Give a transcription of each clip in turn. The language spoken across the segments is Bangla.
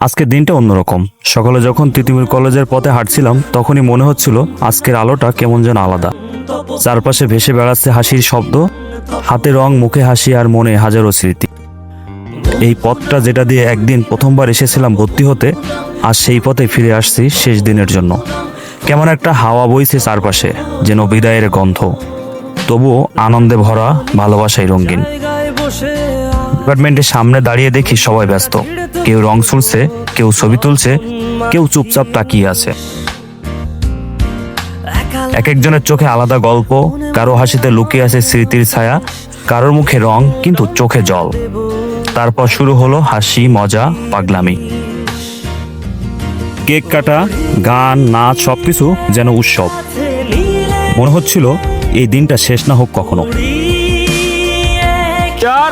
আজকের দিনটা অন্যরকম। সকালে যখন তিতুমির কলেজের পথে হাঁটছিলাম, তখনই মনে হচ্ছিল আজকের আলোটা কেমন যেন আলাদা। চারপাশে ভেসে বেড়াচ্ছে হাসির শব্দ, হাতে রং, মুখে হাসি আর মনে হাজারো স্মৃতি। এই পথটা যেটা দিয়ে একদিন প্রথমবার এসেছিলাম ভর্তি হতে আর সেই পথে ফিরে আসছি শেষ দিনের জন্য। কেমন একটা হাওয়া বইছে চারপাশে, যেন বিদায়ের গন্ধ। তবুও আনন্দে ভরা, ভালোবাসায় রঙিন। ডিপার্টমেন্টের সামনে দাঁড়িয়ে দেখি সবাই ব্যস্ত। কেউ রং ছুলছে কেউ ছবি তুলছে, কেউ চুপচাপ তাকিয়ে আছে। এক একজনের চোখে আলাদা গল্প, কারও হাসিতে লুকিয়ে আছে স্মৃতির ছায়া, কারোর মুখে রং, কিন্তু চোখে জল। তারপর শুরু হলো হাসি, মজা, পাগলামি। কেক কাটা, গান, নাচ, সবকিছু যেন উৎসব। মনে হচ্ছিল, এই দিনটা শেষ না হোক কখনো। চার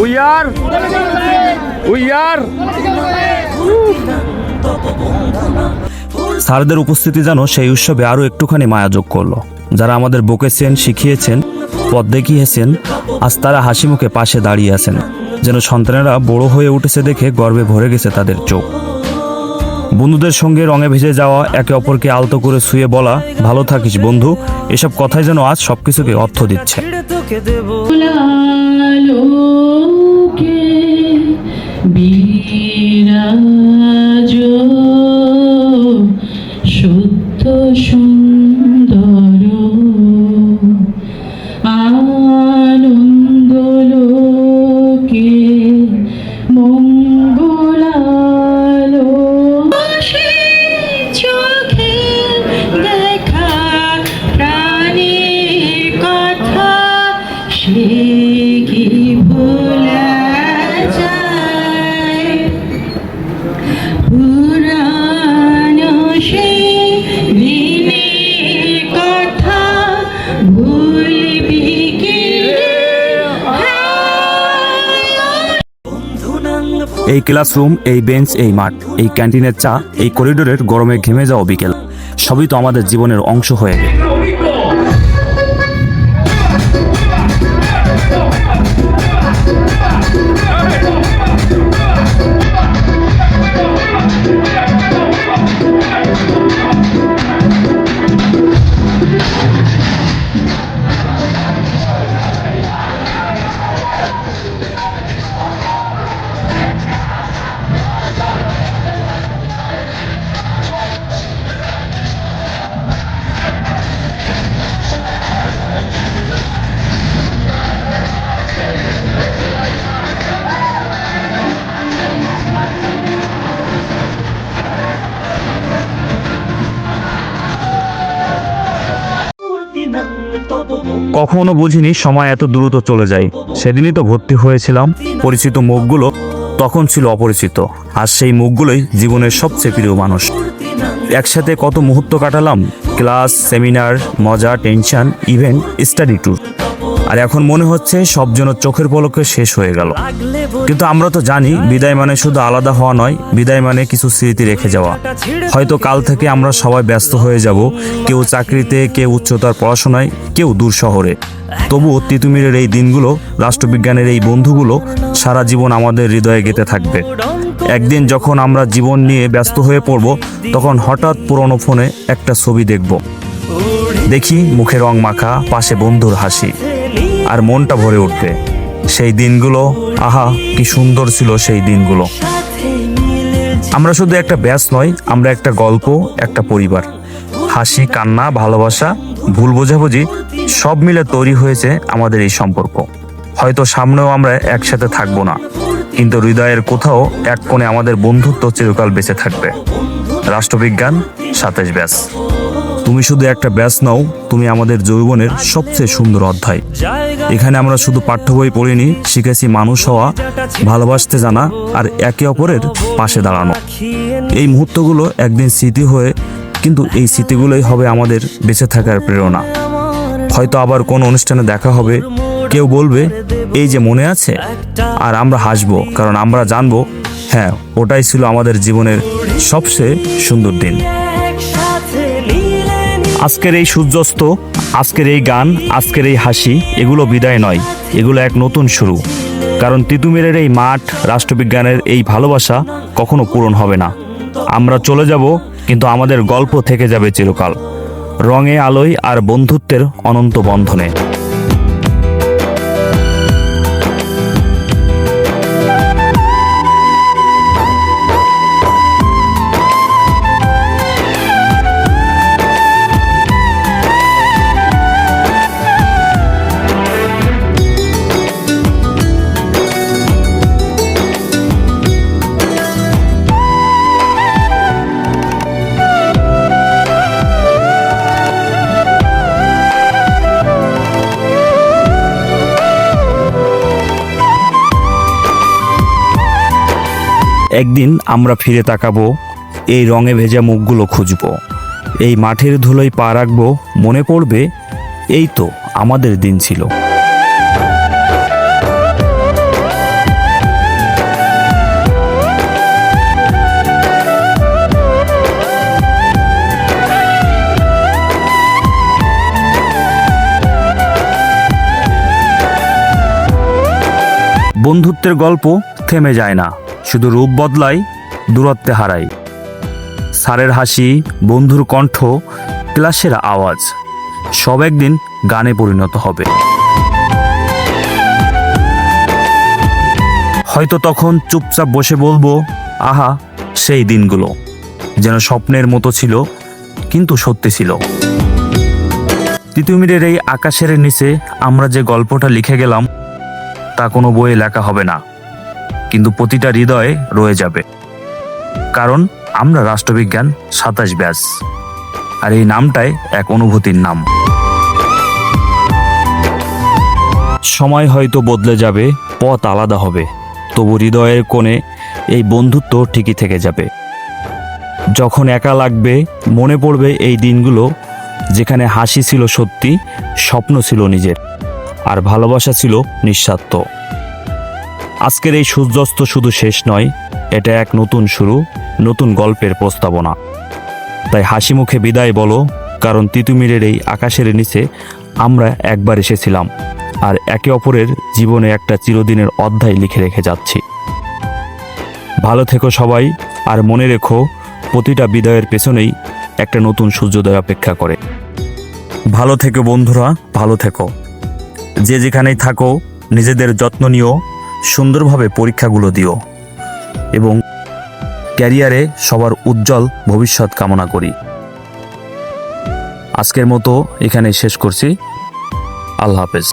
we স্যারদের উপস্থিতি যেন সেই উৎসবে আরও একটুখানি মায়া যোগ করল। যারা আমাদের বকেছেন, শিখিয়েছেন, পথ দেখিয়েছেন, আজ তারা হাসি মুখে পাশে দাঁড়িয়ে আছেন। যেন সন্তানেরা বড় হয়ে উঠেছে দেখে গর্বে ভরে গেছে তাদের চোখ। বন্ধুদের সঙ্গে রঙে ভেসে যাওয়া, একে অপরকে আলতো করে শুয়ে বলা, ভালো থাকিস বন্ধু, এসব কথাই যেন আজ সবকিছুকে অর্থ দিচ্ছে। que. Hola, এই ক্লাসরুম, এই বেঞ্চ, এই মাঠ, এই ক্যান্টিনের চা, এই করিডোরের গরমে ঘেমে যাওয়া বিকেল। সবই তো আমাদের জীবনের অংশ হয়ে গেল। কখনো বুঝিনি সময় এত দ্রুত চলে যায়। সেদিনই তো ভর্তি হয়েছিলাম। পরিচিত মুখগুলো তখন ছিল অপরিচিত। আর সেই মুখগুলোই জীবনের সবচেয়ে প্রিয় মানুষ। একসাথে কত মুহূর্ত কাটালাম, ক্লাস, সেমিনার, মজা, টেনশন, ইভেন্ট, স্টাডি ট্যুর। আর এখন মনে হচ্ছে সব যেন চোখের পলকে শেষ হয়ে গেল। কিন্তু আমরা তো জানি, বিদায় মানে শুধু আলাদা হওয়া নয়, বিদায় মানে কিছু স্মৃতি রেখে যাওয়া। হয়তো কাল থেকে আমরা সবাই ব্যস্ত হয়ে যাব, কেউ চাকরিতে, কেউ উচ্চতর পড়াশোনায়, কেউ দূর শহরে। তবুও তিতুমিরের এই দিনগুলো, রাষ্ট্রবিজ্ঞানের এই বন্ধুগুলো, সারা জীবন আমাদের হৃদয়ে গেঁথে থাকবে। একদিন যখন আমরা জীবন নিয়ে ব্যস্ত হয়ে পড়ব, তখন হঠাৎ পুরনো ফোনে একটা ছবি দেখব। দেখি মুখে রং মাখা, পাশে বন্ধুর হাসি। আর মনটা ভরে উঠবে। সেই দিনগুলো, আহা, কি সুন্দর ছিল সেই দিনগুলো। আমরা শুধু একটা ব্যাস নয়, আমরা একটা গল্প, একটা পরিবার। হাসি, কান্না, ভালোবাসা, ভুল বোঝাবুঝি, সব মিলে তৈরি হয়েছে আমাদের এই সম্পর্ক। হয়তো সামনেও আমরা একসাথে থাকব না, কিন্তু হৃদয়ের কোথাও এক কোণে আমাদের বন্ধুত্ব চিরকাল বেঁচে থাকবে। রাষ্ট্রবিজ্ঞান, সাতাশ ব্যাস। তুমি শুধু একটা ব্যাস নাও, তুমি আমাদের যৌবনের সবচেয়ে সুন্দর অধ্যায়। এখানে আমরা শুধু পাঠ্য বই পড়িনি, শিখেছি মানুষ হওয়া, ভালোবাসতে জানা আর একে অপরের পাশে দাঁড়ানো। এই মুহূর্তগুলো একদিন স্মৃতি হয়ে কিন্তু এই স্মৃতিগুলোই হবে আমাদের বেঁচে থাকার প্রেরণা। হয়তো আবার কোন অনুষ্ঠানে দেখা হবে, কেউ বলবে, এই যে মনে আছে? আর আমরা হাসবো, কারণ আমরা জানব হ্যাঁ ওটাই ছিল আমাদের জীবনের সবচেয়ে সুন্দর দিন। আজকের এই সূর্যাস্ত, আজকের এই গান, আজকের এই হাসি, এগুলো বিদায় নয়। এগুলো এক নতুন শুরু। কারণ তিতুমিরের এই মাঠ রাষ্ট্রবিজ্ঞানের এই ভালোবাসা কখনো পূরণ হবে না। আমরা চলে যাব, কিন্তু আমাদের গল্প থেকে যাবে চিরকাল। রঙে আলোয় আর বন্ধুত্বের অনন্ত বন্ধনে। একদিন আমরা ফিরে তাকাবো, এই রঙে ভেজা মুখগুলো খুঁজবো, এই মাঠের ধুলোয় পা রাখব, মনে পড়বে এই তো আমাদের দিন ছিল। বন্ধুত্বের গল্প থেমে যায় না। শুধু রূপ বদলায় দূরত্বে হারায় স্যারের হাসি, বন্ধুর কণ্ঠ, ক্লাসের আওয়াজ, সব একদিন গানে পরিণত হবে। হয়তো তখন চুপচাপ বসে বলব, আহা, সেই দিনগুলো, যেন স্বপ্নের মতো ছিল, কিন্তু সত্যি ছিল। তিতুমিরের এই আকাশের নিচে আমরা যে গল্পটা লিখে গেলাম, তা কোনো বইয়ে লেখা হবে না। কিন্তু প্রতিটা হৃদয়ে রয়ে যাবে। কারণ আমরা রাষ্ট্রবিজ্ঞান সাতাশ ব্যাস। আর এই নামটাই এক অনুভূতির নাম। সময় হয়তো বদলে যাবে, পথ আলাদা হবে। তবু হৃদয়ের কোণে এই বন্ধুত্ব ঠিকই থেকে যাবে। যখন একা লাগবে, মনে পড়বে এই দিনগুলো যেখানে হাসি ছিল সত্যি, স্বপ্ন ছিল নিজের, আর ভালোবাসা ছিল নিঃস্বার্থ। আজকের এই সূর্যাস্ত শুধু শেষ নয়, এটা এক নতুন শুরু, নতুন গল্পের প্রস্তাবনা। তাই হাসি মুখে বিদায় বলো, কারণ তিতুমিরের এই আকাশের নিচে আমরা একবার এসেছিলাম, আর একে অপরের জীবনে একটা চিরদিনের অধ্যায় লিখে রেখে যাচ্ছি। ভালো থেকো সবাই, আর মনে রেখো, প্রতিটা বিদায়ের পেছনেই একটা নতুন সূর্যোদয় অপেক্ষা করে। ভালো থেকো বন্ধুরা, ভালো থেকো। যে যেখানেই থাকো, নিজেদের যত্ন নিও সুন্দরভাবে পরীক্ষাগুলো দিও এবং ক্যারিয়ারে সবার উজ্জ্বল ভবিষ্যৎ কামনা করি। আজকের মতো এখানে শেষ করছি। আল্লাহ হাফেজ।